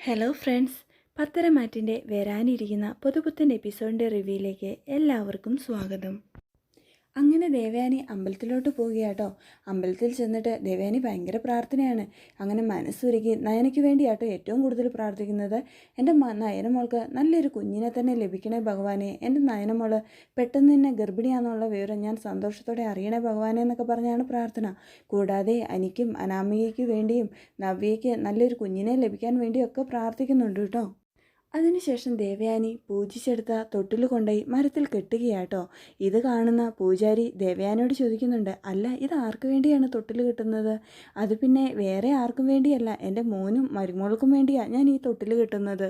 Hello friends പത്തരമാറ്റിന്റെ വരാനിരിക്കുന്ന പുതുപുത്തൻ എപ്പിസോഡിന്റെ റിവ്യൂയിലേക്ക് എല്ലാവർക്കും സ്വാഗതം. അങ്ങനെ ദേവയാനി അമ്പലത്തിലോട്ട് പോവുകയാട്ടോ. അമ്പലത്തിൽ ചെന്നിട്ട് ദേവയാനി ഭയങ്കര പ്രാർത്ഥനയാണ്. അങ്ങനെ മനസ്സുരുക്കി നയനയ്ക്ക് വേണ്ടിയാട്ടോ ഏറ്റവും കൂടുതൽ പ്രാർത്ഥിക്കുന്നത്. എന്റെ നയനമോൾക്ക് നല്ലൊരു കുഞ്ഞിനെ തന്നെ ലഭിക്കണേ ഭഗവാനെ. എന്റെ നയനമോൾ പെട്ടെന്ന് തന്നെ ഗർഭിണിയാണെന്നുള്ള വിവരം ഞാൻ സന്തോഷത്തോടെ അറിയണേ ഭഗവാനെ എന്നൊക്കെ പറഞ്ഞാണ് പ്രാർത്ഥന. കൂടാതെ അനിക്കും അനാമികയ്ക്ക് വേണ്ടിയും നവ്യയ്ക്ക് നല്ലൊരു കുഞ്ഞിനെ ലഭിക്കാൻ വേണ്ടിയൊക്കെ പ്രാർത്ഥിക്കുന്നുണ്ട് കേട്ടോ. അതിനുശേഷം ദേവയാനി പൂജിച്ചെടുത്ത തൊട്ടിൽ കൊണ്ടുപോയി മരത്തിൽ കെട്ടുകയാട്ടോ. ഇത് കാണുന്ന പൂജാരി ദേവയാനിയോട് ചോദിക്കുന്നുണ്ട് അല്ല ഇത് ആർക്ക് വേണ്ടിയാണ് തൊട്ടിൽ കിട്ടുന്നത്? അത് പിന്നെ വേറെ ആർക്കും വേണ്ടിയല്ല. എന്റെ മോനും മരുമോൾക്കും വേണ്ടിയാണ് ഞാൻ ഈ തൊട്ടിൽ കെട്ടുന്നത്.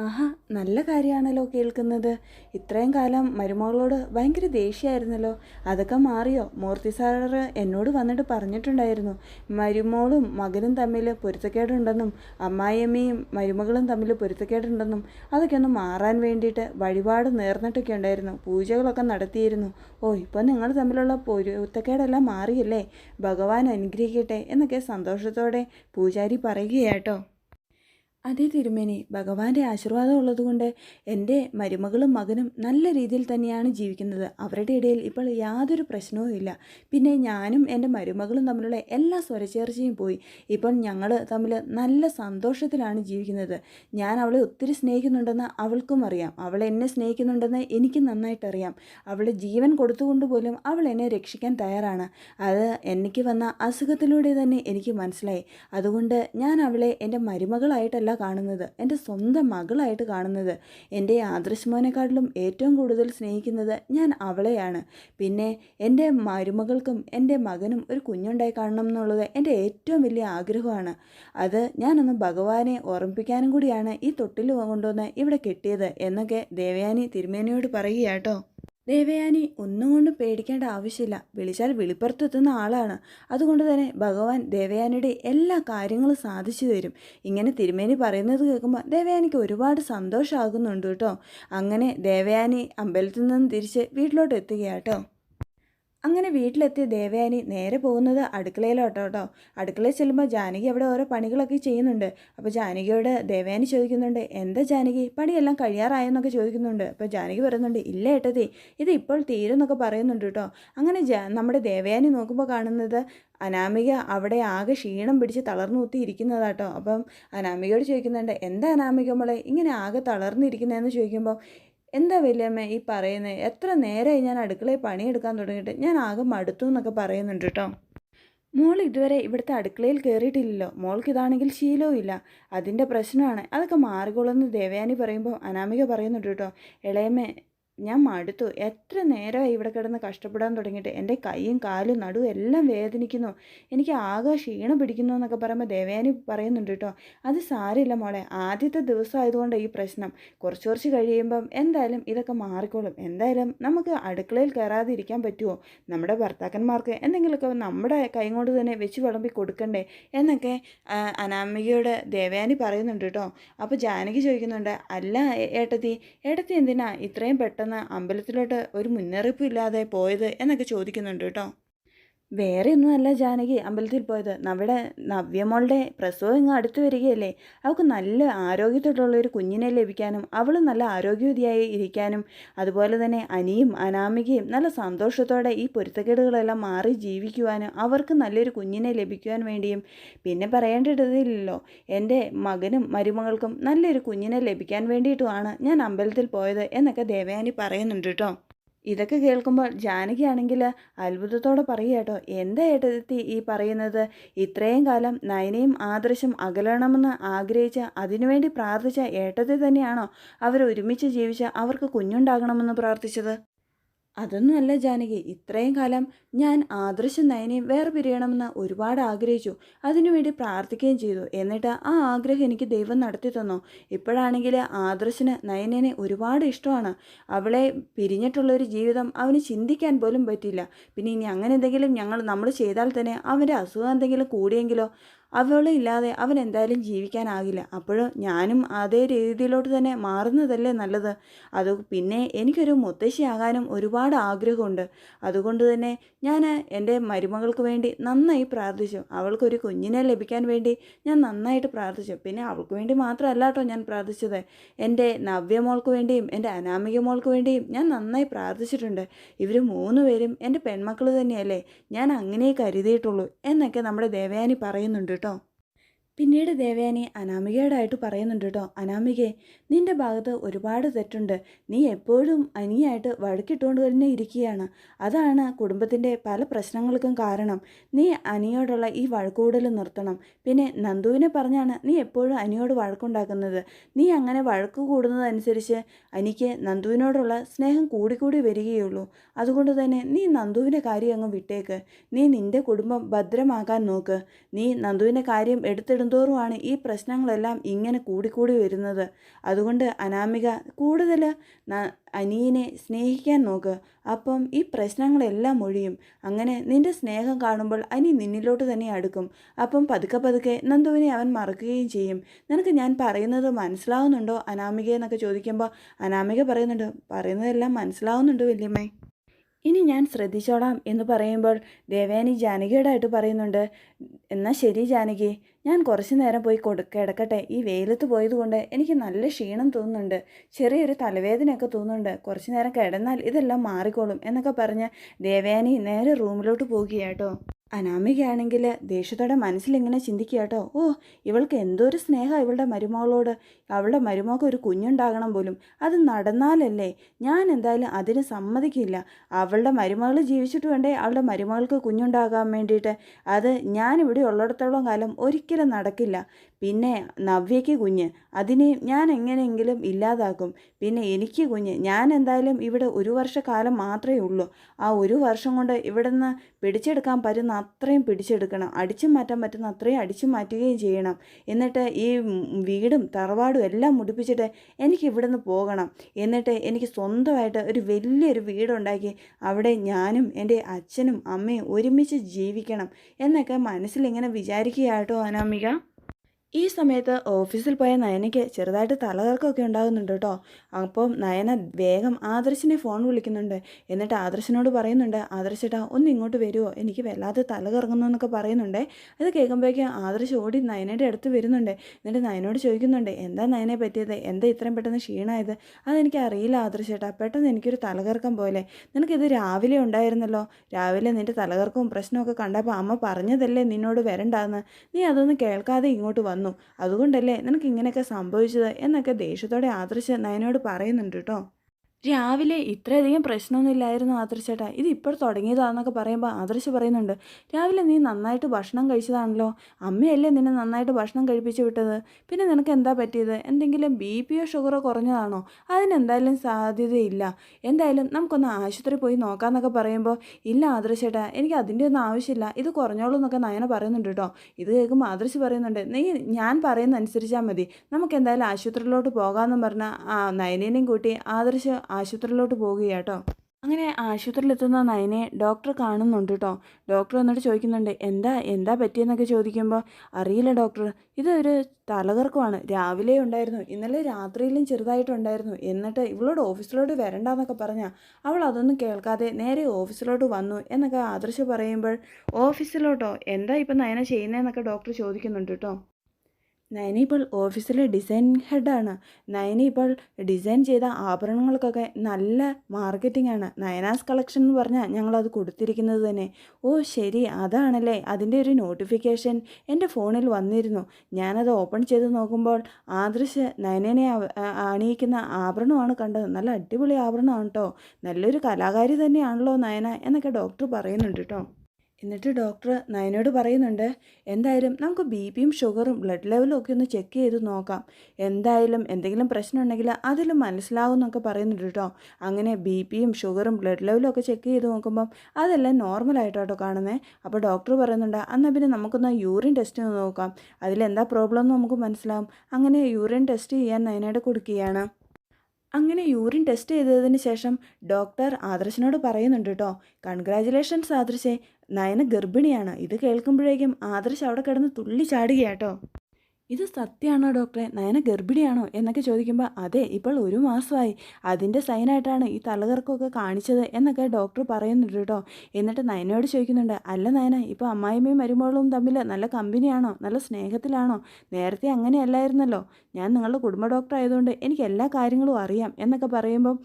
ആഹാ നല്ല കാര്യമാണല്ലോ കേൾക്കുന്നത്. ഇത്രയും കാലം മരുമകളോട് ഭയങ്കര ദേഷ്യമായിരുന്നല്ലോ. അതൊക്കെ മാറിയോ? മൂർത്തി സാറ് എന്നോട് വന്നിട്ട് പറഞ്ഞിട്ടുണ്ടായിരുന്നു. മരുമോളും മകനും തമ്മിൽ പൊരുത്തക്കേടുണ്ടെന്നും അമ്മായിയമ്മയും മരുമകളും തമ്മിൽ പൊരുത്തക്കേടുണ്ടെന്നും അതൊക്കെ ഒന്ന് മാറാൻ വേണ്ടിയിട്ട് വഴിപാട് നേർന്നിട്ടൊക്കെ ഉണ്ടായിരുന്നു. പൂജകളൊക്കെ നടത്തിയിരുന്നു. ഓ ഇപ്പോൾ നിങ്ങൾ തമ്മിലുള്ള പൊരുത്തക്കേടെല്ലാം മാറിയല്ലേ? ഭഗവാൻ അനുഗ്രഹിക്കട്ടെ എന്നൊക്കെ സന്തോഷത്തോടെ പൂജാരി പറയുകയാട്ടോ അതേ തിരുമേനി ഭഗവാന്റെ ആശീർവാദം ഉള്ളതുകൊണ്ട് എന്റെ മരുമകളും മകനും നല്ല രീതിയിൽ തന്നെയാണ് ജീവിക്കുന്നത്. അവരുടെ ഇടയിൽ ഇപ്പോൾ യാതൊരു പ്രശ്നവും ഇല്ല. പിന്നെ ഞാനും എന്റെ മരുമകളും തമ്മിലുള്ള എല്ലാ സ്വരച്ചേർച്ചയും പോയി. ഇപ്പോൾ ഞങ്ങൾ തമ്മിൽ നല്ല സന്തോഷത്തിലാണ് ജീവിക്കുന്നത്. ഞാൻ അവളെ ഒത്തിരി സ്നേഹിക്കുന്നുണ്ടെന്ന് അവൾക്കും അറിയാം. അവൾ എന്നെ സ്നേഹിക്കുന്നുണ്ടെന്ന് എനിക്ക് നന്നായിട്ടറിയാം അവളെ ജീവൻ കൊടുത്തുകൊണ്ട് പോലും അവൾ എന്നെ രക്ഷിക്കാൻ തയ്യാറാണ്. അത് എനിക്ക് വന്ന അസുഖത്തിലൂടെ തന്നെ എനിക്ക് മനസ്സിലായി. അതുകൊണ്ട് ഞാൻ അവളെ എന്റെ മരുമകളായിട്ടല്ല കാണുന്നത്. എന്റെ സ്വന്തം മകളായിട്ട് കാണുന്നത്. എന്റെ ആദർശമോനെക്കാട്ടിലും ഏറ്റവും കൂടുതൽ സ്നേഹിക്കുന്നത് ഞാൻ അവളെയാണ്. പിന്നെ എന്റെ മരുമകൾക്കും എന്റെ മകനും ഒരു കുഞ്ഞുണ്ടായി കാണണം എന്നുള്ളത് എന്റെ ഏറ്റവും വലിയ ആഗ്രഹമാണ്. അത് ഞാനൊന്ന് ഭഗവാനെ ഓർമ്മിപ്പിക്കാനും കൂടിയാണ് ഈ തൊട്ടിൽ കൊണ്ടുവന്ന് ഇവിടെ കിട്ടിയത് എന്നൊക്കെ ദേവയാനി തിരുമേനിയോട് പറയുകയാട്ടോ. ദേവയാനി ഒന്നും കൊണ്ടും പേടിക്കേണ്ട ആവശ്യമില്ല. വിളിച്ചാൽ വിളിപ്പുറത്തെത്തുന്ന ആളാണ്. അതുകൊണ്ട് തന്നെ ഭഗവാൻ ദേവയാനിയുടെ എല്ലാ കാര്യങ്ങളും സാധിച്ചു തരും. ഇങ്ങനെ തിരുമേനി പറയുന്നത് കേൾക്കുമ്പോൾ ദേവയാനിക്ക് ഒരുപാട് സന്തോഷമാകുന്നുണ്ട് കേട്ടോ. അങ്ങനെ ദേവയാനി അമ്പലത്തിൽ നിന്ന് തിരിച്ച് വീട്ടിലോട്ട് എത്തുകയാട്ടോ അങ്ങനെ വീട്ടിലെത്തിയ ദേവയാനി നേരെ പോകുന്നത് അടുക്കളയിലോട്ടോ കേട്ടോ അടുക്കളയിൽ ചെല്ലുമ്പോൾ ജാനകി അവിടെ ഓരോ പണികളൊക്കെ ചെയ്യുന്നുണ്ട്. അപ്പോൾ ജാനകിയോട് ദേവയാനി ചോദിക്കുന്നുണ്ട് എന്താ ജാനകി? പണിയെല്ലാം കഴിയാറായെന്നൊക്കെ ചോദിക്കുന്നുണ്ട്. അപ്പോൾ ജാനകി പറയുന്നുണ്ട് ഇല്ല ഏട്ടതി ഇത് ഇപ്പോൾ തീരുന്നൊക്കെ പറയുന്നുണ്ട് കേട്ടോ അങ്ങനെ നമ്മുടെ ദേവയാനി നോക്കുമ്പോൾ കാണുന്നത് അനാമിക അവിടെ ആകെ ക്ഷീണം പിടിച്ച് തളർന്നു കുത്തി ഇരിക്കുന്നതാട്ടോ അപ്പം അനാമികയോട് ചോദിക്കുന്നുണ്ട് എന്താ അനാമിക മോളെ ഇങ്ങനെ ആകെ തളർന്നിരിക്കുന്നതെന്ന് ചോദിക്കുമ്പോൾ എന്താ വലിയമ്മ ഈ പറയുന്നത് എത്ര നേരമായി ഞാൻ അടുക്കളയിൽ പണിയെടുക്കാൻ തുടങ്ങിയിട്ട് ഞാൻ ആകെ മടുത്തു എന്നൊക്കെ പറയുന്നുണ്ട് കേട്ടോ. മോൾ ഇതുവരെ ഇവിടുത്തെ അടുക്കളയിൽ കയറിയിട്ടില്ലല്ലോ മോൾക്ക് ഇതാണെങ്കിൽ ശീലവും ഇല്ല. അതിന്റെ പ്രശ്നമാണ്. അതൊക്കെ മാറിക്കൊള്ളുമെന്ന് ദേവയാനി പറയുമ്പോൾ അനാമിക പറയുന്നുണ്ട് കേട്ടോ. ഇളയമ്മ ഞാൻ മടുത്തു. എത്ര നേരമായി ഇവിടെ കിടന്ന് കഷ്ടപ്പെടാൻ തുടങ്ങിയിട്ട്. എന്റെ കൈയും കാലും നടുവും എല്ലാം വേദനിക്കുന്നു. എനിക്ക് ആകെ ക്ഷീണം പിടിക്കുന്നു എന്നൊക്കെ പറയുമ്പോൾ ദേവയാനി പറയുന്നുണ്ട് കേട്ടോ. അത് സാരമില്ല മോളെ. ആദ്യത്തെ ദിവസം ആയതുകൊണ്ട് ഈ പ്രശ്നം. കുറച്ച് കുറച്ച് കഴിയുമ്പം എന്തായാലും ഇതൊക്കെ മാറിക്കോളും. എന്തായാലും നമുക്ക് അടുക്കളയിൽ കയറാതിരിക്കാൻ പറ്റുമോ നമ്മുടെ ഭർത്താക്കന്മാർക്ക് എന്തെങ്കിലുമൊക്കെ നമ്മുടെ കൈ കൊണ്ട് തന്നെ വെച്ച് വിളമ്പി കൊടുക്കണ്ടേ? എന്നൊക്കെ അനാമികയോട് ദേവയാനി പറയുന്നുണ്ട് കേട്ടോ. അപ്പോൾ ജാനകി ചോദിക്കുന്നുണ്ട് അല്ല ഏട്ടത്തി. ഏട്ടത്തി എന്തിനാ ഇത്രയും പെട്ടെന്ന് പെട്ടെന്ന് അമ്പലത്തിലോട്ട് ഒരു മുന്നറിയിപ്പ് ഇല്ലാതെ പോയത് എന്നൊക്കെ ചോദിക്കുന്നുണ്ട് കേട്ടോ. വേറെ ഒന്നുമല്ല ജാനകി അമ്പലത്തിൽ പോയത്. നമ്മുടെ നവ്യമോളുടെ പ്രസവം ഇങ്ങ് അടുത്ത് വരികയല്ലേ? അവൾക്ക് നല്ല ആരോഗ്യത്തോടുള്ള ഒരു കുഞ്ഞിനെ ലഭിക്കാനും അവൾ നല്ല ആരോഗ്യവതിയായി ഇരിക്കാനും അതുപോലെ തന്നെ അനിയും അനാമികയും നല്ല സന്തോഷത്തോടെ ഈ പൊരുത്തക്കേടുകളെല്ലാം മാറി ജീവിക്കുവാനും അവർക്ക് നല്ലൊരു കുഞ്ഞിനെ ലഭിക്കുവാൻ വേണ്ടിയും പിന്നെ പറയേണ്ടതില്ലല്ലോ. എന്റെ മകനും മരുമകൾക്കും നല്ലൊരു കുഞ്ഞിനെ ലഭിക്കാൻ വേണ്ടിയിട്ടുമാണ് ഞാൻ അമ്പലത്തിൽ പോയത് എന്നൊക്കെ ദേവയാനി പറയുന്നുണ്ട് കേട്ടോ. ഇതൊക്കെ കേൾക്കുമ്പോൾ ജാനകിയാണെങ്കിൽ അത്ഭുതത്തോടെ പറയുക കേട്ടോ എന്താ ഏട്ടത്തി ഈ പറയുന്നത്? ഇത്രയും കാലം നയനയും ആദർശം അകലണമെന്ന് ആഗ്രഹിച്ച അതിനുവേണ്ടി പ്രാർത്ഥിച്ച ഏട്ടത്തെ തന്നെയാണോ? അവർ ഒരുമിച്ച് ജീവിച്ച് അവർക്ക് കുഞ്ഞുണ്ടാകണമെന്ന് പ്രാർത്ഥിച്ചത്. അതൊന്നുമല്ല ജാനകി. ഇത്രയും കാലം ഞാൻ ആദർശ നയനെ വേറെ പിരിയണമെന്ന് ഒരുപാട് ആഗ്രഹിച്ചു. അതിനുവേണ്ടി പ്രാർത്ഥിക്കുകയും ചെയ്തു. എന്നിട്ട് ആ ആഗ്രഹം എനിക്ക് ദൈവം നടത്തി തന്നു. ഇപ്പോഴാണെങ്കിൽ ആദർശന് നയനെ ഒരുപാട് ഇഷ്ടമാണ്. അവളെ പിരിഞ്ഞിട്ടുള്ളൊരു ജീവിതം അവന് ചിന്തിക്കാൻ പോലും പറ്റില്ല പിന്നെ ഇനി അങ്ങനെ എന്തെങ്കിലും ഞങ്ങൾ നമ്മൾ ചെയ്താൽ തന്നെ അവന്റെ അസുഖം എന്തെങ്കിലും കൂടിയെങ്കിലോ? അവളില്ലാതെ അവൻ എന്തായാലും ജീവിക്കാനാകില്ല. അപ്പോഴും ഞാനും അതേ രീതിയിലോട്ട് തന്നെ മാറുന്നതല്ലേ നല്ലത്. അത് പിന്നെ എനിക്കൊരു മുത്തശ്ശിയാകാനും ഒരുപാട് ആഗ്രഹമുണ്ട്. അതുകൊണ്ട് തന്നെ ഞാൻ എന്റെ മരുമകൾക്ക് വേണ്ടി നന്നായി പ്രാർത്ഥിച്ചു. അവൾക്കൊരു കുഞ്ഞിനെ ലഭിക്കാൻ വേണ്ടി ഞാൻ നന്നായിട്ട് പ്രാർത്ഥിച്ചു. പിന്നെ അവൾക്ക് വേണ്ടി മാത്രമല്ല കേട്ടോ ഞാൻ പ്രാർത്ഥിച്ചത്. എന്റെ നവ്യമോൾക്ക് വേണ്ടിയും എന്റെ അനാമിക മോൾക്ക് വേണ്ടിയും ഞാൻ നന്നായി പ്രാർത്ഥിച്ചിട്ടുണ്ട്. ഇവർ മൂന്ന് പേരും എന്റെ പെൺമക്കൾ തന്നെയല്ലേ? ഞാൻ അങ്ങനെ കരുതിയിട്ടുള്ളൂ എന്നൊക്കെ നമ്മുടെ ദേവയാനി പറയുന്നുണ്ട് കേട്ടോ പിന്നീട് ദേവയാനി അനാമികയോടായിട്ട് പറയുന്നുണ്ട് കേട്ടോ അനാമികയെ നിന്റെ ഭാഗത്ത് ഒരുപാട് തെറ്റുണ്ട്. നീ എപ്പോഴും അനിയായിട്ട് വഴക്കിട്ടുകൊണ്ട് തന്നെ ഇരിക്കുകയാണ്. അതാണ് കുടുംബത്തിന്റെ പല പ്രശ്നങ്ങൾക്കും കാരണം. നീ അനിയോടുള്ള ഈ വഴക്കുകൂടൽ നിർത്തണം. പിന്നെ നന്ദുവിനെ പറഞ്ഞാണ് നീ എപ്പോഴും അനിയോട് വഴക്കുണ്ടാക്കുന്നത്. നീ അങ്ങനെ വഴക്ക് കൂടുന്നതനുസരിച്ച് അനിക്ക് നന്ദുവിനോടുള്ള സ്നേഹം കൂടിക്കൂടി വരികയുള്ളൂ. അതുകൊണ്ട് തന്നെ നീ നന്ദുവിന്റെ കാര്യം അങ്ങ് വിട്ടേക്ക്. നീ നിന്റെ കുടുംബം ഭദ്രമാക്കാൻ നോക്ക്. നീ നന്ദുവിന്റെ കാര്യം എടുത്തിടുന്തോറുമാണ് ഈ പ്രശ്നങ്ങളെല്ലാം ഇങ്ങനെ കൂടിക്കൂടി വരുന്നത്. അതുകൊണ്ട് അനാമിക കൂടുതൽ അനിയനെ സ്നേഹിക്കാൻ നോക്ക്. അപ്പം ഈ പ്രശ്നങ്ങളെല്ലാം ഒഴിയും. അങ്ങനെ നിന്റെ സ്നേഹം കാണുമ്പോൾ അനി നിന്നിലോട്ട് തന്നെ അടുക്കും. അപ്പം പതുക്കെ പതുക്കെ നന്ദുവിനെ അവൻ മറക്കുകയും ചെയ്യും. നിനക്ക് ഞാൻ പറയുന്നത് മനസ്സിലാവുന്നുണ്ടോ അനാമിക എന്നൊക്കെ ചോദിക്കുമ്പോൾ അനാമിക പറയുന്നുണ്ട് പറയുന്നതെല്ലാം മനസ്സിലാവുന്നുണ്ട് വല്യമ്മേ. ഇനി ഞാൻ ശ്രദ്ധിച്ചോളാം എന്ന് പറയുമ്പോൾ ദേവേനി ജാനകിയോടായിട്ട് പറയുന്നുണ്ട് എന്നാൽ ശരി ജാനകി ഞാൻ കുറച്ച് നേരം പോയി കൊടു കിടക്കട്ടെ. ഈ വെയിലത്ത് പോയതുകൊണ്ട് എനിക്ക് നല്ല ക്ഷീണം തോന്നുന്നുണ്ട്. ചെറിയൊരു തലവേദനയൊക്കെ തോന്നുന്നുണ്ട്. കുറച്ച് നേരം കിടന്നാൽ ഇതെല്ലാം മാറിക്കോളും എന്നൊക്കെ പറഞ്ഞ് ദേവേനി നേരെ റൂമിലോട്ട് പോകുകയാട്ടോ അനാമികയാണെങ്കിൽ ദേഷ്യത്തോടെ മനസ്സിലിങ്ങനെ ചിന്തിക്കുക കേട്ടോ. ഓ ഇവൾക്ക് എന്തൊരു സ്നേഹം ഇവളുടെ മരുമകളോട്. അവളുടെ മരുമകൾക്ക് ഒരു കുഞ്ഞുണ്ടാകണം പോലും. അത് നടന്നാലല്ലേ? ഞാൻ എന്തായാലും അതിന് സമ്മതിക്കില്ല. അവളുടെ മരുമകൾ ജീവിച്ചിട്ട് വേണ്ടേ അവളുടെ മരുമകൾക്ക് കുഞ്ഞുണ്ടാകാൻ വേണ്ടിയിട്ട്. അത് ഞാൻ ഇവിടെ ഉള്ളിടത്തോളം കാലം ഒരിക്കലും നടക്കില്ല. പിന്നെ നവ്യയ്ക്ക് കുഞ്ഞ്. അതിനെ ഞാൻ എങ്ങനെയെങ്കിലും ഇല്ലാതാക്കും. പിന്നെ എനിക്ക് കുഞ്ഞ്. ഞാൻ എന്തായാലും ഇവിടെ ഒരു വർഷക്കാലം മാത്രമേ ഉള്ളൂ. ആ ഒരു വർഷം കൊണ്ട് ഇവിടെ നിന്ന് പിടിച്ചെടുക്കാൻ പറ്റുന്ന അത്രയും പിടിച്ചെടുക്കണം. അടിച്ചു മാറ്റാൻ പറ്റുന്ന അത്രയും അടിച്ചു മാറ്റുകയും ചെയ്യണം. എന്നിട്ട് ഈ വീടും തറവാടും എല്ലാം മുടിപ്പിച്ചിട്ട് എനിക്ക് ഇവിടെ നിന്ന് പോകണം. എന്നിട്ട് എനിക്ക് സ്വന്തമായിട്ട് ഒരു വലിയൊരു വീടുണ്ടാക്കി അവിടെ ഞാനും എന്റെ അച്ഛനും അമ്മയും ഒരുമിച്ച് ജീവിക്കണം എന്നൊക്കെ മനസ്സിലിങ്ങനെ വിചാരിക്കുകയാട്ടോ അനാമിക. ഈ സമയത്ത് ഓഫീസിൽ പോയ നയനയ്ക്ക് ചെറുതായിട്ട് തലകറക്കമൊക്കെ ഉണ്ടാകുന്നുണ്ട് കേട്ടോ. അപ്പോൾ നയന വേഗം ആദർശിനെ ഫോൺ വിളിക്കുന്നുണ്ട്. എന്നിട്ട് ആദർശിനോട് പറയുന്നുണ്ട് ആദർശേട്ടാ ഒന്ന് ഇങ്ങോട്ട് വരുമോ എനിക്ക് വല്ലാതെ തലകറങ്ങുന്നു എന്നൊക്കെ പറയുന്നുണ്ട്. അത് കേൾക്കുമ്പോഴേക്കും ആദർശ് ഓടി നയനയുടെ അടുത്ത് വരുന്നുണ്ട്. എന്നിട്ട് നയനോട് ചോദിക്കുന്നുണ്ട് എന്താ നയനെ പറ്റിയത്? എന്താ ഇത്രയും പെട്ടെന്ന് ക്ഷീണമായത്? അതെനിക്ക് അറിയില്ല ആദർശേട്ടാ. പെട്ടെന്ന് എനിക്കൊരു തലകറക്കം പോലെ. നിനക്കിത് രാവിലെ ഉണ്ടായിരുന്നല്ലോ? രാവിലെ നിന്റെ തലകറക്കവും പ്രശ്നമൊക്കെ കണ്ടപ്പോൾ അമ്മ പറഞ്ഞതല്ലേ നിന്നോട് വരണ്ടാന്ന്? നീ അതൊന്നും കേൾക്കാതെ ഇങ്ങോട്ട് വന്നു? വന്നു അതുകൊണ്ടല്ലേ നിനക്ക് ഇങ്ങനെയൊക്കെ സംഭവിച്ചത് എന്നൊക്കെ ദേഷ്യത്തോടെ ആദർശ് നയനോട് പറയുന്നുണ്ട് കേട്ടോ രാവിലെ ഇത്രയധികം പ്രശ്നമൊന്നുമില്ലായിരുന്നു ആദർശേട്ടാ ഇത് ഇപ്പോൾ തുടങ്ങിയതാണെന്നൊക്കെ പറയുമ്പോൾ ആദർശ് പറയുന്നുണ്ട് രാവിലെ നീ നന്നായിട്ട് ഭക്ഷണം കഴിച്ചതാണല്ലോ. അമ്മയല്ലേ നിന്നെ നന്നായിട്ട് ഭക്ഷണം കഴിപ്പിച്ച് വിട്ടത്? പിന്നെ നിനക്ക് എന്താ പറ്റിയത്? എന്തെങ്കിലും ബി പിയോ ഷുഗറോ കുറഞ്ഞതാണോ? അതിനെന്തായാലും സാധ്യതയില്ല. എന്തായാലും നമുക്കൊന്ന് ആശുപത്രി പോയി നോക്കാമെന്നൊക്കെ പറയുമ്പോൾ ഇല്ല ആദർശേട്ടാ എനിക്ക് അതിന്റെ ഒന്നും ആവശ്യമില്ല. ഇത് കുറഞ്ഞോളൂ എന്നൊക്കെ നയന പറയുന്നുണ്ട് കേട്ടോ. ഇത് കേൾക്കുമ്പോൾ ആദർശ് പറയുന്നുണ്ട് നീ ഞാൻ പറയുന്ന അനുസരിച്ചാൽ മതി. നമുക്ക് എന്തായാലും ആശുപത്രിയിലോട്ട് പോകാമെന്നും പറഞ്ഞാൽ നയനേനെയും കൂട്ടി ആദർശ് ആശുപത്രിയിലോട്ട് പോവുകയാട്ടോ അങ്ങനെ ആശുപത്രിയിലെത്തുന്ന നയനെ ഡോക്ടർ കാണുന്നുണ്ട് കേട്ടോ ഡോക്ടർ എന്നിട്ട് ചോദിക്കുന്നുണ്ട് എന്താ എന്താ പറ്റിയെന്നൊക്കെ ചോദിക്കുമ്പോൾ അറിയില്ല ഡോക്ടർ ഇതൊരു തലകറക്കമാണ്. രാവിലെ ഉണ്ടായിരുന്നു ഇന്നലെ രാത്രിയിലും ചെറുതായിട്ടുണ്ടായിരുന്നു. എന്നിട്ട് ഇവളോട് ഓഫീസിലോട്ട് വരണ്ടെന്നൊക്കെ പറഞ്ഞാൽ അവൾ അതൊന്നും കേൾക്കാതെ നേരെ ഓഫീസിലോട്ട് വന്നു എന്നൊക്കെ ആദർശ് പറയുമ്പോൾ ഓഫീസിലോട്ടോ? എന്താ ഇപ്പം നയന ചെയ്യുന്നതെന്നൊക്കെ ഡോക്ടർ ചോദിക്കുന്നുണ്ട് കേട്ടോ നയനി ഇപ്പോൾ ഓഫീസിലെ ഡിസൈൻ ഹെഡാണ്. നയന ഇപ്പോൾ ഡിസൈൻ ചെയ്ത ആഭരണങ്ങൾക്കൊക്കെ നല്ല മാർക്കറ്റിംഗ് ആണ് നയനാസ് കളക്ഷൻ എന്ന് പറഞ്ഞാൽ ഞങ്ങളത് കൊടുത്തിരിക്കുന്നത് തന്നെ. ഓ ശരി അതാണല്ലേ. അതിന്റെ ഒരു നോട്ടിഫിക്കേഷൻ എന്റെ ഫോണിൽ വന്നിരുന്നു. ഞാനത് ഓപ്പൺ ചെയ്ത് നോക്കുമ്പോൾ ആദർശ് നയനനെ അണിയിക്കുന്ന ആഭരണമാണ് കണ്ടത്. നല്ല അടിപൊളി ആഭരണമാണ് കേട്ടോ. നല്ലൊരു കലാകാരി തന്നെയാണല്ലോ നയന എന്നൊക്കെ ഡോക്ടർ പറയുന്നുണ്ട് കേട്ടോ. എന്നിട്ട് ഡോക്ടർ നയനോട് പറയുന്നുണ്ട് എന്തായാലും നമുക്ക് ബി പിയും ഷുഗറും ബ്ലഡ് ലെവലും ഒക്കെ ഒന്ന് ചെക്ക് ചെയ്ത് നോക്കാം. എന്തായാലും എന്തെങ്കിലും പ്രശ്നം ഉണ്ടെങ്കിൽ അതിൽ മനസ്സിലാവും എന്നൊക്കെ പറയുന്നുണ്ട് കേട്ടോ അങ്ങനെ ബി പിയും ഷുഗറും ബ്ലഡ് ലെവലും ഒക്കെ ചെക്ക് ചെയ്ത് നോക്കുമ്പം അതെല്ലാം നോർമലായിട്ടോ കാണുന്നത് അപ്പോൾ ഡോക്ടർ പറയുന്നുണ്ട് എന്നാൽ പിന്നെ നമുക്കൊന്ന് യൂറിൻ ടെസ്റ്റ് നോക്കാം. അതിലെന്താ പ്രോബ്ലം എന്ന് നമുക്ക് മനസ്സിലാവും. അങ്ങനെ യൂറിൻ ടെസ്റ്റ് ചെയ്യാൻ നയനോട് കൊടുക്കുകയാണ്. അങ്ങനെ യൂറിൻ ടെസ്റ്റ് ചെയ്തതിന് ശേഷം ഡോക്ടർ ആദർശിനോട് പറയുന്നുണ്ട് കേട്ടോ കൺഗ്രാജുലേഷൻസ് ആദർശേ നയന ഗർഭിണിയാണ്. ഇത് കേൾക്കുമ്പോഴേക്കും ആദർശ് അവിടെ കിടന്ന് തുള്ളി ചാടുകയാട്ടോ. ഇത് സത്യമാണോ ഡോക്ടറെ? നയന ഗർഭിണിയാണോ? എന്നൊക്കെ ചോദിക്കുമ്പോൾ അതെ ഇപ്പോൾ ഒരു മാസമായി. അതിന്റെ സൈനായിട്ടാണ് ഈ തലകർക്കമൊക്കെ കാണിച്ചത് എന്നൊക്കെ ഡോക്ടർ പറയുന്നുണ്ട് കേട്ടോ. എന്നിട്ട് നയനയോട് ചോദിക്കുന്നുണ്ട് അല്ല നയന ഇപ്പോൾ അമ്മായിമ്മയും മരുമോളും തമ്മിൽ നല്ല കമ്പനിയാണോ? നല്ല സ്നേഹത്തിലാണോ? നേരത്തെ അങ്ങനെയല്ലായിരുന്നല്ലോ. ഞാൻ നിങ്ങളുടെ കുടുംബ ഡോക്ടർ ആയതുകൊണ്ട് എനിക്ക് എല്ലാ കാര്യങ്ങളും അറിയാം എന്നൊക്കെ പറയുമ്പം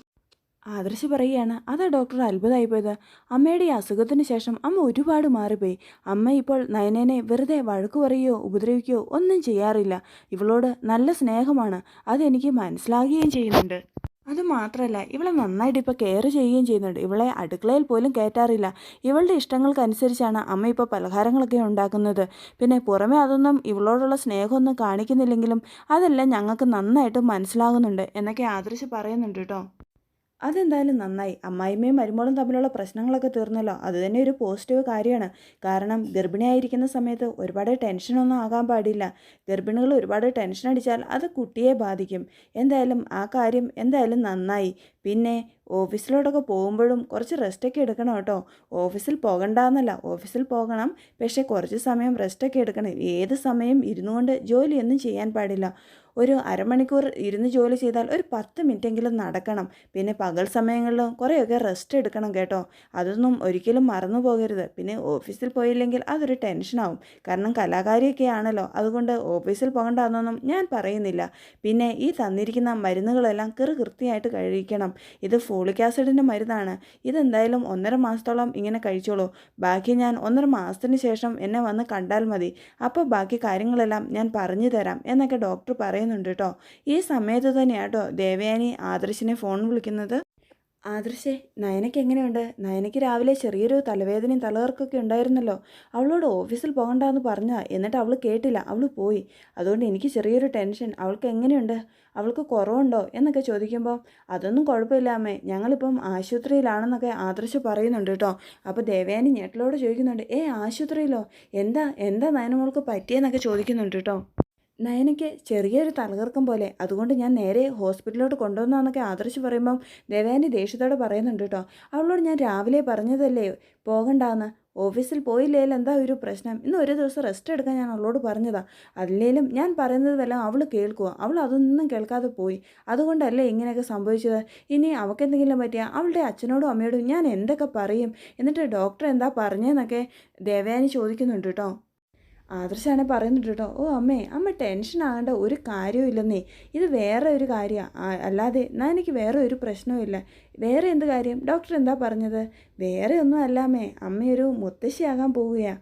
ആദർശ് പറയുകയാണ് അതാ ഡോക്ടർ അത്ഭുതമായി പോയത് അമ്മയുടെ ഈ അസുഖത്തിന് ശേഷം അമ്മ ഒരുപാട് മാറിപ്പോയി. അമ്മ ഇപ്പോൾ നയനേനെ വെറുതെ വഴക്കു പറയുകയോ ഉപദ്രവിക്കുകയോ ഒന്നും ചെയ്യാറില്ല. ഇവളോട് നല്ല സ്നേഹമാണ്. അതെനിക്ക് മനസ്സിലാകുകയും ചെയ്യുന്നുണ്ട്. അത് മാത്രമല്ല ഇവളെ നന്നായിട്ട് ഇപ്പോൾ കെയർ ചെയ്യുകയും ചെയ്യുന്നുണ്ട്. ഇവളെ അടുക്കളയിൽ പോലും കയറ്റാറില്ല. ഇവളുടെ ഇഷ്ടങ്ങൾക്കനുസരിച്ചാണ് അമ്മ ഇപ്പോൾ പലഹാരങ്ങളൊക്കെ ഉണ്ടാക്കുന്നത്. പിന്നെ പുറമെ അതൊന്നും ഇവളോടുള്ള സ്നേഹമൊന്നും കാണിക്കുന്നില്ലെങ്കിലും അതെല്ലാം ഞങ്ങൾക്ക് നന്നായിട്ട് മനസ്സിലാകുന്നുണ്ട് എന്നൊക്കെ ആദർശ് പറയുന്നുണ്ട് കേട്ടോ. അതെന്തായാലും നന്നായി. അമ്മായിമ്മയും മരുമോളും തമ്മിലുള്ള പ്രശ്നങ്ങളൊക്കെ തീർന്നല്ലോ. അത് തന്നെ ഒരു പോസിറ്റീവ് കാര്യമാണ്. കാരണം ഗർഭിണിയായിരിക്കുന്ന സമയത്ത് ഒരുപാട് ടെൻഷനൊന്നും ആകാൻ പാടില്ല. ഗർഭിണികൾ ഒരുപാട് ടെൻഷൻ അടിച്ചാൽ അത് കുട്ടിയെ ബാധിക്കും. എന്തായാലും ആ കാര്യം എന്തായാലും നന്നായി. പിന്നെ ഓഫീസിലോട്ടൊക്കെ പോകുമ്പോഴും കുറച്ച് റെസ്റ്റൊക്കെ എടുക്കണം കേട്ടോ. ഓഫീസിൽ പോകണ്ടെന്നല്ല ഓഫീസിൽ പോകണം. പക്ഷേ കുറച്ച് സമയം റെസ്റ്റൊക്കെ എടുക്കണം. ഏത് സമയം ഇരുന്നു കൊണ്ട് ജോലിയൊന്നും ചെയ്യാൻ പാടില്ല. ഒരു അരമണിക്കൂർ ഇരുന്ന് ജോലി ചെയ്താൽ ഒരു പത്ത് മിനിറ്റെങ്കിലും നടക്കണം. പിന്നെ പകൽ സമയങ്ങളിലും കുറേയൊക്കെ റെസ്റ്റ് എടുക്കണം കേട്ടോ. അതൊന്നും ഒരിക്കലും മറന്നു പോകരുത്. പിന്നെ ഓഫീസിൽ പോയില്ലെങ്കിൽ അതൊരു ടെൻഷനാവും. കാരണം കലാകാരിയൊക്കെ ആണല്ലോ അതുകൊണ്ട് ഓഫീസിൽ പോകണ്ടെന്നൊന്നും ഞാൻ പറയുന്നില്ല. പിന്നെ ഈ തന്നിരിക്കുന്ന മരുന്നുകളെല്ലാം കൃത്യമായിട്ട് കഴിക്കണം. ഇത് ഫോളിക് ആസിഡിന്റെ മരുന്നാണ്. ഇതെന്തായാലും ഒന്നര മാസത്തോളം ഇങ്ങനെ കഴിച്ചോളൂ. ബാക്കി ഞാൻ ഒന്നര മാസത്തിന് ശേഷം എന്നെ വന്ന് കണ്ടാൽ മതി. അപ്പോൾ ബാക്കി കാര്യങ്ങളെല്ലാം ഞാൻ പറഞ്ഞു തരാം എന്നൊക്കെ ഡോക്ടർ പറയുന്നുണ്ട് കേട്ടോ. ഈ സമയത്ത് തന്നെയാട്ടോ ദേവയാനി ആദർശിനെ ഫോൺ വിളിക്കുന്നത്. ആദർശേ നയനയ്ക്ക് എങ്ങനെയുണ്ട്? നയനയ്ക്ക് രാവിലെ ചെറിയൊരു തലവേദനയും തലകർക്കൊക്കെ ഉണ്ടായിരുന്നല്ലോ. അവളോട് ഓഫീസിൽ പോകണ്ടെന്ന് പറഞ്ഞാൽ എന്നിട്ട് അവൾ കേട്ടില്ല. അവൾ പോയി. അതുകൊണ്ട് എനിക്ക് ചെറിയൊരു ടെൻഷൻ. അവൾക്ക് എങ്ങനെയുണ്ട്? അവൾക്ക് കുറവുണ്ടോ? എന്നൊക്കെ ചോദിക്കുമ്പോൾ അതൊന്നും കുഴപ്പമില്ല അമ്മേ. ഞങ്ങളിപ്പം ആശുപത്രിയിലാണെന്നൊക്കെ ആദർശ് പറയുന്നുണ്ട് കേട്ടോ. അപ്പോൾ ദേവയാനി ഞെട്ടലോട് ചോദിക്കുന്നുണ്ട് ഏ ആശുപത്രിയിലോ? എന്താ? എന്താ നയനമോൾക്ക് പറ്റിയെന്നൊക്കെ ചോദിക്കുന്നുണ്ട് കേട്ടോ. നയനയ്ക്ക് ചെറിയൊരു തലകർക്കം പോലെ. അതുകൊണ്ട് ഞാൻ നേരെ ഹോസ്പിറ്റലിലോട്ട് കൊണ്ടുവന്നാന്നൊക്കെ ആദർശ് പറയുമ്പം ദേവയാനി ദേഷ്യത്തോടെ പറയുന്നുണ്ട് കേട്ടോ അവളോട് ഞാൻ രാവിലെ പറഞ്ഞതല്ലേ? പോകണ്ടാന്ന്. ഓഫീസിൽ പോയില്ലേലും എന്താ ഒരു പ്രശ്നം? ഇന്ന് ഒരു ദിവസം റെസ്റ്റ് എടുക്കാൻ ഞാൻ അവളോട് പറഞ്ഞതാ. അല്ലേലും ഞാൻ പറയുന്നതെല്ലാം അവൾ കേൾക്കുക അവൾ അതൊന്നും കേൾക്കാതെ പോയി. അതുകൊണ്ടല്ലേ ഇങ്ങനെയൊക്കെ സംഭവിച്ചത്? ഇനി അവൾക്ക് എന്തെങ്കിലും പറ്റിയാൽ അവളുടെ അച്ഛനോടും അമ്മയോടും ഞാൻ എന്തൊക്കെ പറയും? എന്നിട്ട് ഡോക്ടർ എന്താ പറഞ്ഞതെന്നൊക്കെ ദേവയാനി ചോദിക്കുന്നുണ്ട് കേട്ടോ ആദർശാണ് പറയുന്നുണ്ട് കേട്ടോ. ഓ അമ്മേ അമ്മ ടെൻഷൻ ആകേണ്ട ഒരു കാര്യവും ഇല്ലെന്നേ. ഇത് വേറെ ഒരു കാര്യമാണ് അല്ലാതെ എന്നാൽ എനിക്ക് വേറെ ഒരു പ്രശ്നവും വേറെ എന്ത് കാര്യം? ഡോക്ടർ എന്താ പറഞ്ഞത്? വേറെ ഒന്നും അല്ലാമേ അമ്മയൊരു മുത്തശ്ശിയാകാൻ പോവുകയാണ്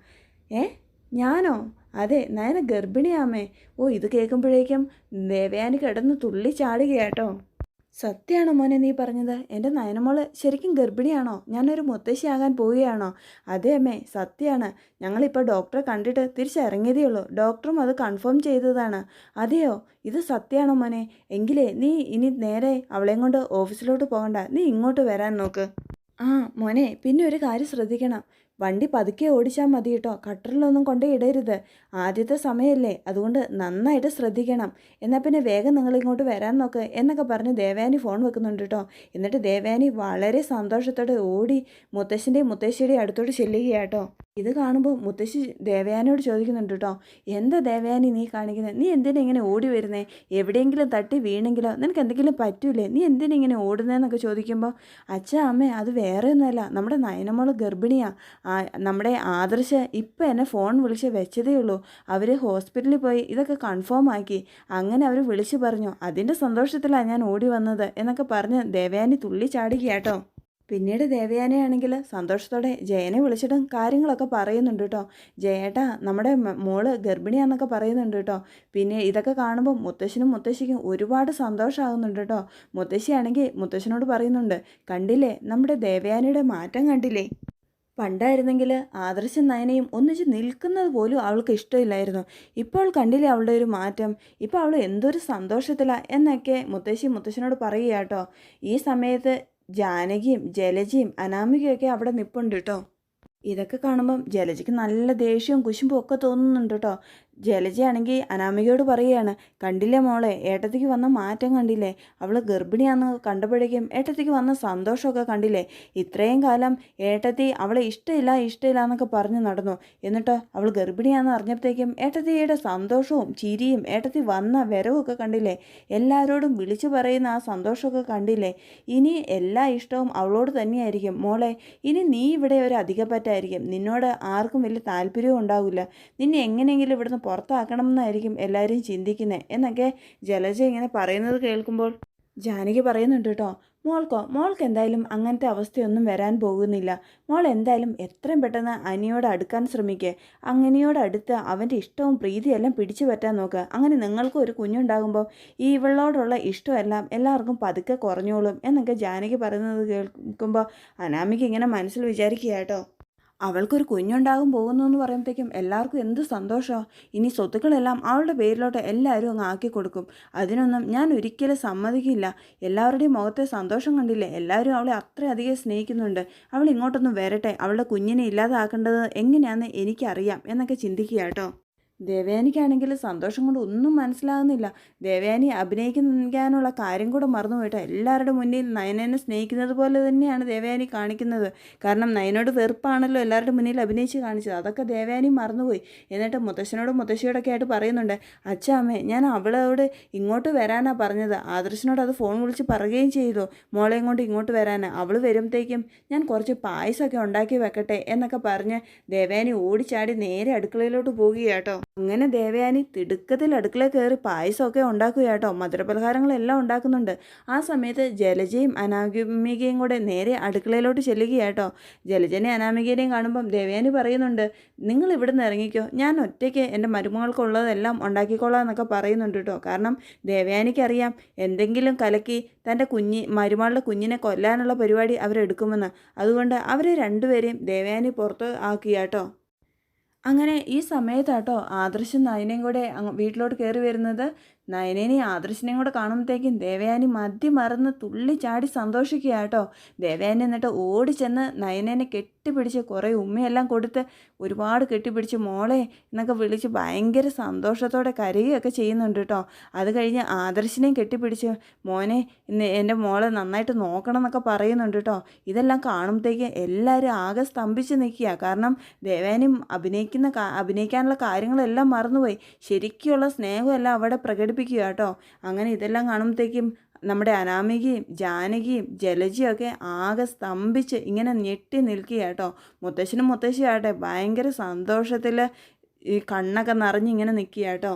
ഏ? ഞാനോ? അതെ നയന ഗർഭിണിയാമേ ഓ ഇത് കേൾക്കുമ്പോഴേക്കും ദേവയാനി കിടന്ന് തുള്ളി ചാടുകയാട്ടോ സത്യമാണോ മോനെ നീ പറഞ്ഞത്? എന്റെ നയനമോൾ ശരിക്കും ഗർഭിണിയാണോ? ഞാനൊരു മുത്തശ്ശിയാകാൻ പോവുകയാണോ? അതെ അമ്മേ സത്യമാണ് ഞങ്ങളിപ്പോൾ ഡോക്ടറെ കണ്ടിട്ട് തിരിച്ചിറങ്ങിയതേ ഉള്ളൂ. ഡോക്ടറും അത് കൺഫേം ചെയ്തതാണ്. അതെയോ? ഇത് സത്യമാണോ മോനെ? എങ്കിലേ നീ ഇനി നേരെ അവളെയും കൊണ്ട് ഓഫീസിലോട്ട് പോകണ്ട. നീ ഇങ്ങോട്ട് വരാൻ നോക്ക്. ആ മോനെ പിന്നെ ഒരു കാര്യം ശ്രദ്ധിക്കണം. വണ്ടി പതുക്കെ ഓടിച്ചാൽ മതി കേട്ടോ കട്ടറിലൊന്നും കൊണ്ടേ ഇടരുത്. ആദ്യത്തെ സമയമല്ലേ അതുകൊണ്ട് നന്നായിട്ട് ശ്രദ്ധിക്കണം. എന്നാൽ പിന്നെ വേഗം നിങ്ങൾ ഇങ്ങോട്ട് വരാൻ നോക്ക് എന്നൊക്കെ പറഞ്ഞ് ദേവാനി ഫോൺ വെക്കുന്നുണ്ട് കേട്ടോ എന്നിട്ട് ദേവാനി വളരെ സന്തോഷത്തോടെ ഓടി മുത്തശ്ശന്റെയും മുത്തശ്ശിയുടെയും അടുത്തോട്ട് ചെല്ലുകയാട്ടോ ഇത് കാണുമ്പോൾ മുത്തശ്ശി ദേവയാനോട് ചോദിക്കുന്നുണ്ട് കേട്ടോ എന്താ ദേവയാനി നീ കാണിക്കുന്നത് നീ എന്തിനാ ഇങ്ങനെ ഓടി വരുന്നേ? എവിടെയെങ്കിലും തട്ടി വീണെങ്കിലോ? നിനക്ക് എന്തെങ്കിലും പറ്റൂലേ? നീ എന്തിനാ ഇങ്ങനെ ഓടുന്നതെന്നൊക്കെ ചോദിക്കുമ്പോൾ അച്ഛ അമ്മേ അത് വേറെ ഒന്നുമല്ല നമ്മുടെ നയനമോൾ ഗർഭിണിയാണ് നമ്മുടെ ആദർശ ഇപ്പം എന്നെ ഫോൺ വിളിച്ച് വെച്ചതേ ഉള്ളൂ. അവർ ഹോസ്പിറ്റലിൽ പോയി ഇതൊക്കെ കൺഫേം ആക്കി. അങ്ങനെ അവർ വിളിച്ചു പറഞ്ഞു അതിന്റെ സന്തോഷത്തിലാണ് ഞാൻ ഓടി വന്നത് എന്നൊക്കെ പറഞ്ഞ് ദേവയാനി തുള്ളി ചാടുകയാട്ടോ. പിന്നീട് ദേവയാനയാണെങ്കിൽ സന്തോഷത്തോടെ ജയനെ വിളിച്ചിട്ടും കാര്യങ്ങളൊക്കെ പറയുന്നുണ്ട് കേട്ടോ. ജയേട്ടാ നമ്മുടെ മോൾ ഗർഭിണിയാന്നൊക്കെ പറയുന്നുണ്ട് കേട്ടോ. പിന്നെ ഇതൊക്കെ കാണുമ്പോൾ മുത്തശ്ശനും മുത്തശ്ശിക്കും ഒരുപാട് സന്തോഷമാകുന്നുണ്ട് കേട്ടോ. മുത്തശ്ശിയാണെങ്കിൽ മുത്തശ്ശനോട് പറയുന്നുണ്ട് കണ്ടില്ലേ നമ്മുടെ ദേവയാനിയുടെ മാറ്റം കണ്ടില്ലേ? പണ്ടായിരുന്നെങ്കിൽ ആദർശം നയനയും ഒന്നിച്ച് നിൽക്കുന്നത് പോലും അവൾക്ക് ഇഷ്ടമില്ലായിരുന്നു. ഇപ്പോൾ കണ്ടില്ലേ അവളുടെ ഒരു മാറ്റം? ഇപ്പോൾ അവൾ എന്തൊരു സന്തോഷത്തിലാണ് എന്നൊക്കെ മുത്തശ്ശി മുത്തശ്ശനോട് പറയുക കേട്ടോ ഈ സമയത്ത് ജാനകിയും ജലജയും അനാമികയൊക്കെ അവിടെ നിപ്പുണ്ട് കേട്ടോ ഇതൊക്കെ കാണുമ്പം ജലജയ്ക്ക് നല്ല ദേഷ്യവും കുശുമ്പും ഒക്കെ തോന്നുന്നുണ്ട് കേട്ടോ ജലജയാണെങ്കിൽ അനാമികയോട് പറയുകയാണ് കണ്ടില്ലേ മോളെ ഏട്ടത്തിക്ക് വന്ന മാറ്റം കണ്ടില്ലേ? അവൾ ഗർഭിണിയാണെന്ന് കണ്ടപ്പോഴേക്കും ഏട്ടത്തിക്ക് വന്ന സന്തോഷമൊക്കെ കണ്ടില്ലേ? ഇത്രയും കാലം ഏട്ടത്തി അവളെ ഇഷ്ടമില്ല ഇഷ്ടമില്ല എന്നൊക്കെ പറഞ്ഞു നടന്നു. എന്നിട്ടോ അവൾ ഗർഭിണിയാണെന്ന് അറിഞ്ഞപ്പോഴത്തേക്കും ഏട്ടത്തിയുടെ സന്തോഷവും ചിരിയും ഏട്ടത്തി വന്ന വരവൊക്കെ കണ്ടില്ലേ? എല്ലാവരോടും വിളിച്ചു പറയുന്ന ആ സന്തോഷമൊക്കെ കണ്ടില്ലേ? ഇനി എല്ലാ ഇഷ്ടവും അവളോട് തന്നെയായിരിക്കും. മോളെ ഇനി നീ ഇവിടെ ഒരു അധികപ്പറ്റായിരിക്കും. നിന്നോട് ആർക്കും വലിയ താല്പര്യവും ഉണ്ടാവില്ല. നിന്നെ എങ്ങനെയെങ്കിലും ഇവിടുന്ന് പുറത്താക്കണം എന്നായിരിക്കും എല്ലാവരും ചിന്തിക്കുന്നത് എന്നൊക്കെ ജലജ ഇങ്ങനെ പറയുന്നത് കേൾക്കുമ്പോൾ ജാനകി പറയുന്നുണ്ട് കേട്ടോ മോൾക്കോ മോൾക്ക് എന്തായാലും അങ്ങനത്തെ അവസ്ഥയൊന്നും വരാൻ പോകുന്നില്ല. മോൾ എന്തായാലും എത്രയും പെട്ടെന്ന് അനിയോട് അടുക്കാൻ ശ്രമിക്കുക അങ്ങനെയോട് അടുത്ത് അവന്റെ ഇഷ്ടവും പ്രീതിയെല്ലാം പിടിച്ചു പറ്റാൻ നോക്കുക അങ്ങനെ നിങ്ങൾക്കും ഒരു കുഞ്ഞുണ്ടാകുമ്പോൾ ഈ ഇവളോടുള്ള ഇഷ്ടമെല്ലാം എല്ലാവർക്കും പതുക്കെ കുറഞ്ഞോളും. എന്നൊക്കെ ജാനകി പറയുന്നത് കേൾക്കുമ്പോൾ അനാമിക്ക് ഇങ്ങനെ മനസ്സിൽ വിചാരിക്കുക കേട്ടോ. അവൾക്കൊരു കുഞ്ഞുണ്ടാകും പോകുന്നു എന്ന് പറയുമ്പോഴത്തേക്കും എല്ലാവർക്കും എന്ത് സന്തോഷമാണ് ഇനി സ്വത്തുക്കളെല്ലാം അവളുടെ പേരിലോട്ട് എല്ലാവരും അങ്ങ് ആക്കി കൊടുക്കും. അതിനൊന്നും ഞാൻ ഒരിക്കലും സമ്മതിക്കില്ല. എല്ലാവരുടെയും മുഖത്തെ സന്തോഷം കണ്ടില്ലേ? എല്ലാവരും അവളെ അത്രയധികം സ്നേഹിക്കുന്നുണ്ട്. അവൾ ഇങ്ങോട്ടൊന്നും വരട്ടെ. അവളുടെ കുഞ്ഞിനെ ഇല്ലാതാക്കേണ്ടത് എങ്ങനെയാണെന്ന് എനിക്കറിയാം. എന്നൊക്കെ ചിന്തിക്കുക കേട്ടോ ദേവയാനിക്കാണെങ്കിൽ സന്തോഷം കൊണ്ട് ഒന്നും മനസ്സിലാകുന്നില്ല ദേവയാനി അഭിനയിക്കാനുള്ള കാര്യം കൂടെ മറന്നുപോയിട്ട് എല്ലാവരുടെ മുന്നിൽ നയനനെ സ്നേഹിക്കുന്നത് പോലെ തന്നെയാണ് ദേവയാനി കാണിക്കുന്നത്. കാരണം നയനോട് വെറുപ്പാണല്ലോ എല്ലാവരുടെ മുന്നിൽ അഭിനയിച്ച് കാണിച്ചത്. അതൊക്കെ ദേവയാനി മറന്നുപോയി. എന്നിട്ട് മുത്തശ്ശനോടും മുത്തശ്ശിയോടൊക്കെ ആയിട്ട് പറയുന്നുണ്ട്. അച്ഛാമ്മേ ഞാൻ അവളോട് ഇങ്ങോട്ട് വരാനാണ് പറഞ്ഞത്. ആദർശനോട് അത് ഫോൺ വിളിച്ച് പറയുകയും ചെയ്തു. മോളെയും കൊണ്ട് ഇങ്ങോട്ട് വരാനാണ് അവൾ വരുമ്പോഴത്തേക്കും ഞാൻ കുറച്ച് പായസമൊക്കെ ഉണ്ടാക്കി വെക്കട്ടെ എന്നൊക്കെ പറഞ്ഞ് ദേവയാനി ഓടിച്ചാടി നേരെ അടുക്കളയിലോട്ട് പോവുകയാട്ടോ. അങ്ങനെ ദേവയാനി തിടുക്കത്തിൽ അടുക്കള കയറി പായസമൊക്കെ ഉണ്ടാക്കുക കേട്ടോ. മധുരപലഹാരങ്ങളെല്ലാം ഉണ്ടാക്കുന്നുണ്ട്. ആ സമയത്ത് ജലജയും അനാമികയും കൂടെ നേരെ അടുക്കളയിലോട്ട് ചെല്ലുകയാട്ടോ ജലജനെ അനാമികേനെയും കാണുമ്പം ദേവയാനി പറയുന്നുണ്ട് നിങ്ങൾ ഇവിടെ നിന്ന് ഇറങ്ങിക്കോ. ഞാൻ ഒറ്റയ്ക്ക് എന്റെ മരുമകൾക്കുള്ളതെല്ലാം ഉണ്ടാക്കിക്കോളാം എന്നൊക്കെ പറയുന്നുണ്ട് കേട്ടോ. കാരണം ദേവയാനിക്കറിയാം എന്തെങ്കിലും കലക്കി തന്റെ കുഞ്ഞി മരുമകളുടെ കുഞ്ഞിനെ കൊല്ലാനുള്ള പരിപാടി അവരെടുക്കുമെന്ന്. അതുകൊണ്ട് അവരെ രണ്ടുപേരെയും ദേവയാനി പുറത്ത് ആക്കിയാട്ടോ അങ്ങനെ ഈ സമയത്താട്ടോ ആദർശം നയനയും കൂടെ വീട്ടിലോട്ട് കയറി വരുന്നത് നയനേനെയും ആദർശിനെയും കൂടെ കാണുമ്പോഴത്തേക്കും ദേവയാനി മദ്യ മറന്ന് തുള്ളി ചാടി സന്തോഷിക്കുക കേട്ടോ ദേവയാനി എന്നിട്ട് ഓടി ചെന്ന് നയനേനെ കെട്ടിപ്പിടിച്ച് കുറേ ഉമ്മയെല്ലാം കൊടുത്ത് ഒരുപാട് കെട്ടിപ്പിടിച്ച് മോളെ എന്നൊക്കെ വിളിച്ച് ഭയങ്കര സന്തോഷത്തോടെ കരയുകയൊക്കെ ചെയ്യുന്നുണ്ട് കേട്ടോ അത് കഴിഞ്ഞ് ആദർശിനെയും കെട്ടിപ്പിടിച്ച് മോനെ ഇന്ന് എന്റെ മോളെ നന്നായിട്ട് നോക്കണം എന്നൊക്കെ പറയുന്നുണ്ട് കേട്ടോ ഇതെല്ലാം കാണുമ്പോഴത്തേക്ക് എല്ലാവരും ആകെ സ്തംഭിച്ച് നിൽക്കുക കാരണം ദേവയാനി അഭിനയിക്കുന്ന അഭിനയിക്കാനുള്ള കാര്യങ്ങളെല്ലാം മറന്നുപോയി. ശരിക്കുള്ള സ്നേഹമെല്ലാം അവിടെ പ്രകടിപ്പിക്കുക കേട്ടോ. അങ്ങനെ ഇതെല്ലാം കാണുമ്പോഴത്തേക്കും നമ്മുടെ അനാമികയും ജാനകിയും ജലജിയും ഒക്കെ ആകെ സ്തംഭിച്ച് ഇങ്ങനെ ഞെട്ടി നിൽക്കുക കേട്ടോ. മുത്തശ്ശനും മുത്തശ്ശിയാട്ടെ ഭയങ്കര സന്തോഷത്തിൽ ഈ കണ്ണൊക്കെ നിറഞ്ഞിങ്ങനെ നിൽക്കുക കേട്ടോ.